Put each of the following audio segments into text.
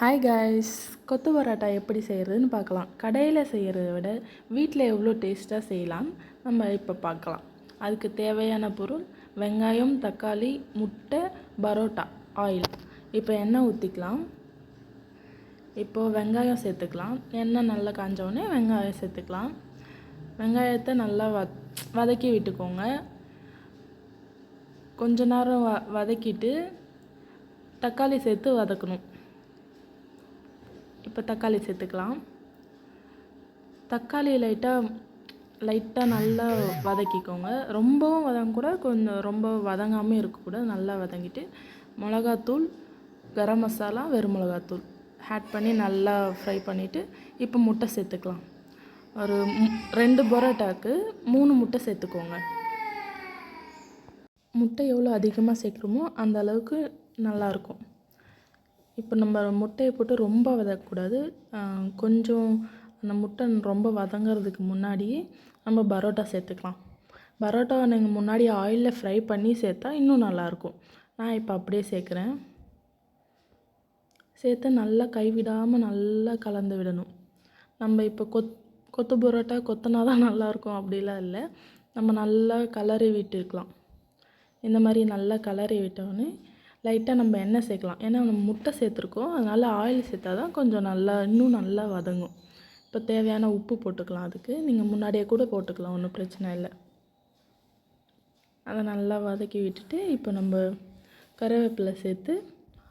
Hi guys கொத்து பரோட்டா எப்படி செய்கிறதுன்னு பார்க்கலாம். கடையில் செய்கிறத விட வீட்டில் எவ்வளோ டேஸ்ட்டாக செய்யலாம் நம்ம இப்போ பார்க்கலாம். அதுக்கு தேவையான பொருள் வெங்காயம் தக்காளி முட்டை பரோட்டா ஆயில் இப்போ எண்ணெய் ஊற்றிக்கலாம் இப்போது வெங்காயம் சேர்த்துக்கலாம். எண்ணெய் நல்லா காஞ்சோடனே வெங்காயம் சேர்த்துக்கலாம். வெங்காயத்தை நல்லா வ வதக்கி விட்டுக்கோங்க. கொஞ்ச நேரம் வ வதக்கிட்டு தக்காளி சேர்த்து வதக்கணும். இப்போ தக்காளி சேர்த்துக்கலாம். தக்காளி லைட்டாக லைட்டாக நல்லா வதக்கிக்கோங்க. ரொம்பவும் வதங்கக்கூட கொஞ்சம் ரொம்ப வதங்காமல் இருக்கக்கூடாது நல்லா வதங்கிட்டு. மிளகாத்தூள் கரம் மசாலா வெறும் மிளகாத்தூள். ஆட் பண்ணி நல்லா ஃப்ரை பண்ணிவிட்டு இப்போ முட்டை சேர்த்துக்கலாம். ஒரு மு- ரெண்டு பரோட்டாக்கு மூணு முட்டை சேர்த்துக்கோங்க. முட்டை எவ்வளோ அதிகமாக சேர்க்குறோமோ அந்த அளவுக்கு நல்லாயிருக்கும். இப்போ நம்ம முட்டையை போட்டு ரொம்ப வதக்கக்கூடாது. கொஞ்சம் அந்த முட்டை ரொம்ப வதங்கிறதுக்கு முன்னாடியே நம்ம பரோட்டா சேர்த்துக்கலாம். பரோட்டாவை நீங்கள் முன்னாடி ஆயிலில் ஃப்ரை பண்ணி சேர்த்தா இன்னும் நல்லாயிருக்கும். நான் இப்போ அப்படியே சேர்க்குறேன். சேர்த்து நல்லா கைவிடாமல் நல்லா கலந்து விடணும். நம்ம இப்போ கொத் கொத்து பரோட்டா கொத்தனா தான் நல்லாயிருக்கும் அப்படிலாம் இல்லை. நம்ம நல்லா கலரி விட்டுருக்கலாம். இந்த மாதிரி நல்லா கலரி விட்டோடனே லைட்டாக நம்ம எண்ணெய் சேர்க்கலாம். ஏன்னா நம்ம முட்டை சேர்த்துருக்கோம். அதனால் ஆயில் சேர்த்தா தான் கொஞ்சம் நல்லா இன்னும் நல்லா வதங்கும். இப்போ தேவையான உப்பு போட்டுக்கலாம் அதுக்கு. நீங்கள் முன்னாடியே கூட போட்டுக்கலாம். ஒன்றும் பிரச்சனை இல்லை. அதை நல்லா வதக்கி விட்டுட்டு இப்போ நம்ம கருவேப்பிலை சேர்த்து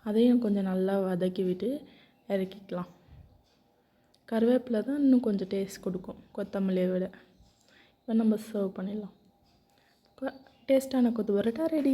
அதையும் கொஞ்சம் நல்லா வதக்கி விட்டு இறக்கிக்கலாம். கருவேப்பிலை தான் இன்னும் கொஞ்சம் டேஸ்ட் கொடுக்கும் கொத்தமல்லியை விட. இப்போ நம்ம சர்வ் பண்ணிடலாம். டேஸ்ட்டான கொத்து பரோட்டா ரெடி